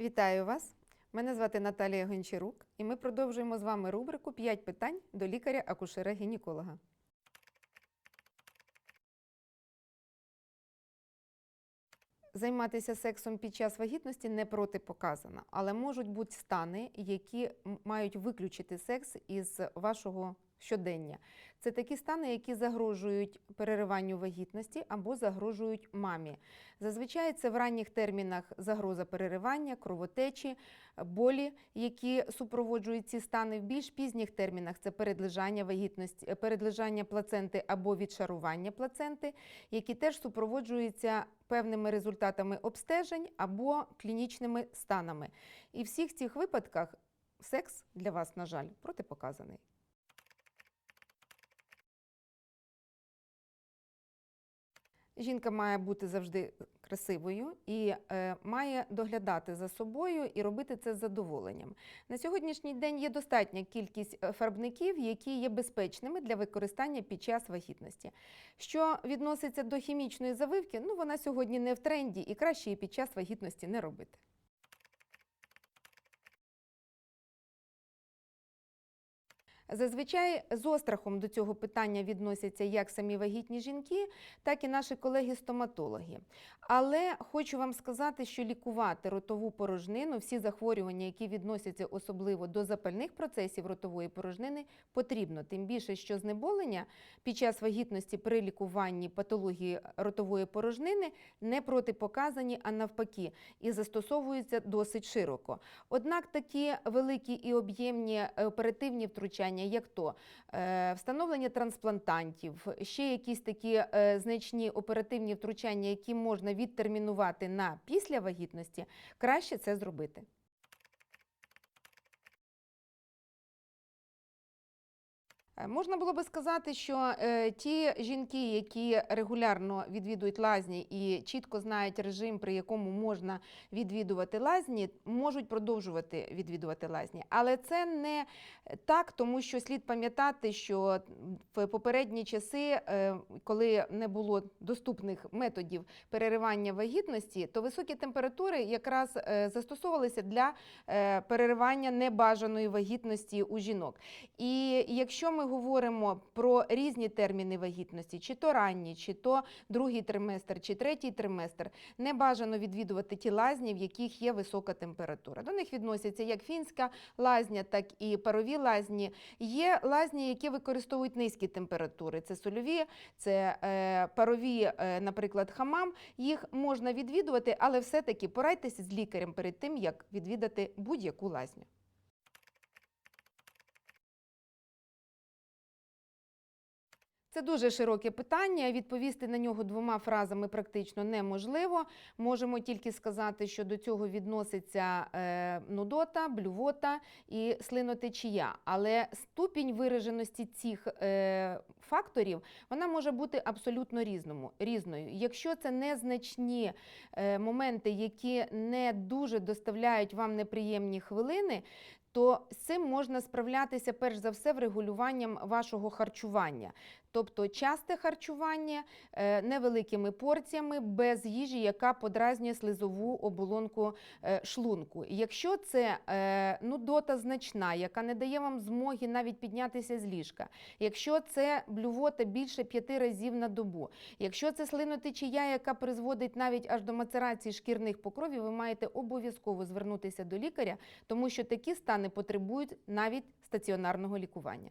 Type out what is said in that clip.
Вітаю вас! Мене звати Наталія Гончарук, і ми продовжуємо з вами рубрику «5 питань до лікаря-акушера-гінеколога. Займатися сексом під час вагітності не протипоказано, але можуть бути стани, які мають виключити секс із вашого щодення. Це такі стани, які загрожують перериванню вагітності або загрожують мамі. Зазвичай це в ранніх термінах загроза переривання, кровотечі, болі, які супроводжують ці стани. В більш пізніх термінах це передлежання вагітності, е, передлежання плаценти або відшарування плаценти, які теж супроводжуються певними результатами обстежень або клінічними станами. І в всіх цих випадках секс для вас, на жаль, протипоказаний. Жінка має бути завжди красивою і е, має доглядати за собою і робити це з задоволенням. На сьогоднішній день є достатня кількість е, фарбників, які є безпечними для використання під час вагітності. Що відноситься до хімічної завивки, ну вона сьогодні не в тренді і краще її під час вагітності не робити. Зазвичай з острахом до цього питання відносяться як самі вагітні жінки, так і наші колеги-стоматологи. Але хочу вам сказати, що лікувати ротову порожнину, всі захворювання, які відносяться особливо до запальних процесів ротової порожнини, потрібно. Тим більше, що знеболення під час вагітності при лікуванні патології ротової порожнини не протипоказані, а навпаки, і застосовуються досить широко. Однак такі великі і об'ємні е, оперативні втручання, як то е, встановлення трансплантантів, ще якісь такі е, значні оперативні втручання, які можна відтермінувати на після вагітності, краще це зробити. Можна було би сказати, що е, ті жінки, які регулярно відвідують лазні і чітко знають режим, при якому можна відвідувати лазні, можуть продовжувати відвідувати лазні. Але це не так, тому що слід пам'ятати, що в попередні часи, е, коли не було доступних методів переривання вагітності, то високі температури якраз е, застосовувалися для е, переривання небажаної вагітності у жінок. І якщо ми говоримо про різні терміни вагітності, чи то ранні, чи то другий триместр, чи третій триместр, не бажано відвідувати ті лазні, в яких є висока температура. До них відносяться як фінська лазня, так і парові лазні. Є лазні, які використовують низькі температури. Це сольові, це е, парові, е, наприклад, хамам. Їх можна відвідувати, але все-таки порайтеся з лікарем перед тим, як відвідати будь-яку лазню. Це дуже широке питання. Відповісти на нього двома фразами практично неможливо. Можемо тільки сказати, що до цього відноситься е, нудота, блювота і слинотечія. Але ступінь вираженості цих е, факторів вона може бути абсолютно різному, різною. Якщо це незначні е, моменти, які не дуже доставляють вам неприємні хвилини, то з цим можна справлятися перш за все врегулюванням вашого харчування. Тобто часте харчування е, невеликими порціями без їжі, яка подразнює слизову оболонку е, шлунку. Якщо це нудота значна, яка не дає вам змоги навіть піднятися з ліжка, якщо це блювота більше п'яти разів на добу, якщо це слинотечія, яка призводить навіть аж до мацерації шкірних покровів, ви маєте обов'язково звернутися до лікаря, тому що такі стани потребують навіть стаціонарного лікування.